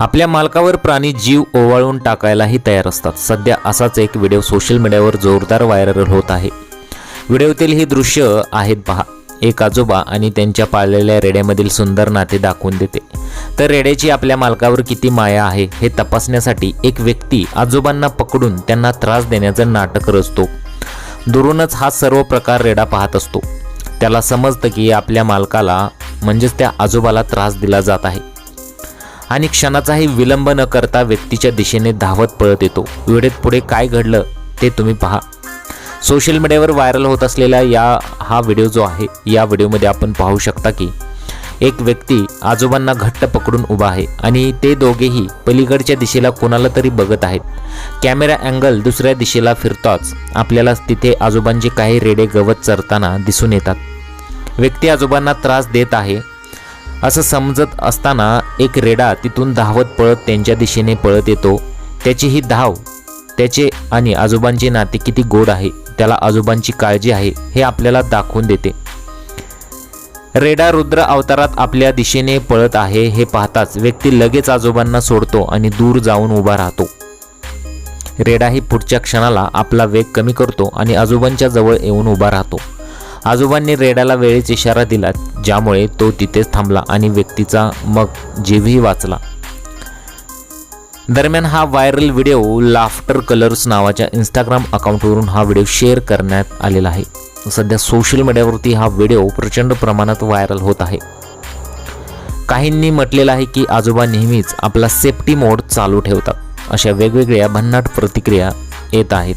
आपल्या मालकावर प्राणी जीव ओवाळून टाकायलाही तयार असतात. सध्या असाच एक व्हिडिओ सोशल मीडियावर जोरदार व्हायरल होत आहे. व्हिडिओतील ही दृश्य आहेत पहा. एक आजोबा आणि त्यांच्या पाळलेल्या रेड्यामधील सुंदर नाते दाखवून देते. तर रेड्याची आपल्या मालकावर किती माया आहे हे तपासण्यासाठी एक व्यक्ती आजोबांना पकडून त्यांना त्रास देण्याचं नाटक रचतो. दुरूनच हा सर्व प्रकार रेडा पाहत असतो. त्याला समजतं की आपल्या मालकाला म्हणजेच त्या आजोबाला त्रास दिला जात आहे. आणि क्षणाचाही विलंब न करता व्यक्तीच्या दिशेने धावत पळत येतो. वेळेत पुढे काय घडलं ते तुम्ही पहा. सोशल मीडियावर व्हायरल होत असलेला या हा व्हिडिओ जो आहे या व्हिडिओमध्ये आपण पाहू शकता की एक व्यक्ती आजोबांना घट्ट पकडून उभा आहे आणि ते दोघेही पलीकडच्या दिशेला कोणाला तरी बघत आहेत. कॅमेरा अँगल दुसऱ्या दिशेला फिरताच आपल्याला तिथे आजोबांचे काही रेडे गवत चरताना दिसून येतात. व्यक्ती आजोबांना त्रास देत आहे असं समजत असताना एक रेडा तिथून धावत पळत त्यांच्या दिशेने पळत येतो. त्याची ही धाव त्याचे आणि आजोबांचे नाते किती गोड आहे त्याला आजोबांची काळजी आहे हे आपल्याला दाखवून देते. रेडा रुद्र अवतारात आपल्या दिशेने पळत आहे हे पाहताच व्यक्ती लगेच आजोबांना सोडतो आणि दूर जाऊन उभा राहतो. रेडाही पुढच्या क्षणाला आपला वेग कमी करतो आणि आजोबांच्या जवळ येऊन उभा राहतो. आजोबांनी रेडाला वेळेच इशारा दिला ज्यामुळे तो तिथेच थांबला आणि व्यक्तीचा मग जीवही वाचला. दरम्यान हा व्हायरल व्हिडिओ लाफ्टर कलर्स नावाच्या इंस्टाग्राम अकाउंटवरून हा व्हिडिओ शेअर करण्यात आलेला आहे. सध्या सोशल मीडियावरती हा व्हिडिओ प्रचंड प्रमाणात व्हायरल होत आहे. काहींनी म्हटलेलं आहे की आजोबा नेहमीच आपला सेफ्टी मोड चालू ठेवतात. अशा वेगवेगळ्या भन्नाट प्रतिक्रिया येत आहेत.